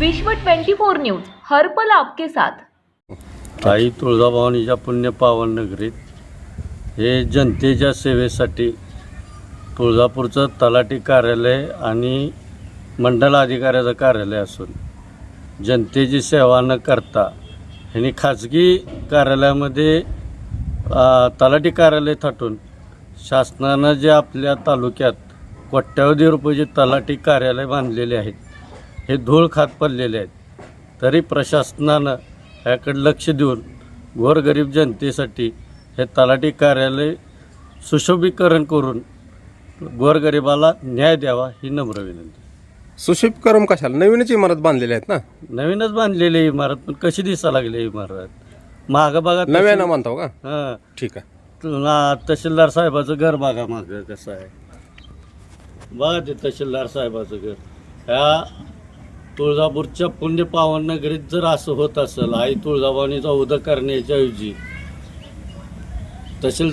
विश्व 24 न्यूज हरपल आपके साथ. आई तुळजाभवानीच्या पुण्य पावन नगरीत हे जनतेच्या सेवेसाठी तुळजापूरचं तलाठी कार्यालय आणि मंडल अधिकाऱ्याचं कार्यालय असून जनतेची सेवा न करता ह्यांनी खाजगी कार्यालयामध्ये तलाठी कार्यालय थाटून शासनानं जे आपल्या तालुक्यात कोट्यावधी रुपयाचे तलाठी कार्यालय बांधलेले आहेत हे धूळ खात पडलेले आहेत. तरी प्रशासनानं याकडे लक्ष देऊन गोरगरीब जनतेसाठी हे तलाठी कार्यालय सुशोभीकरण करून गोरगरिबाला न्याय द्यावा ही नम्र विनंती. सुशिपकरम कशाला? नवीनच इमारत बांधलेल्या आहेत ना? नवीनच बांधलेली इमारत पण कशी दिसा लागली इमारत? मागं बघा नव्यानं मानताव का? हां. ठीक आहे. तुला तहसीलदार साहेबाचं घर बघा मागं कसं आहे. बघा ते तहसीलदार साहेबाचं घर. ह्या तुळजापूरच्या पुण्य पावन नगरीत जर असं होत असेल आई तुळजाभवानीचा उदक करण्याच्या ऐवजी तहसील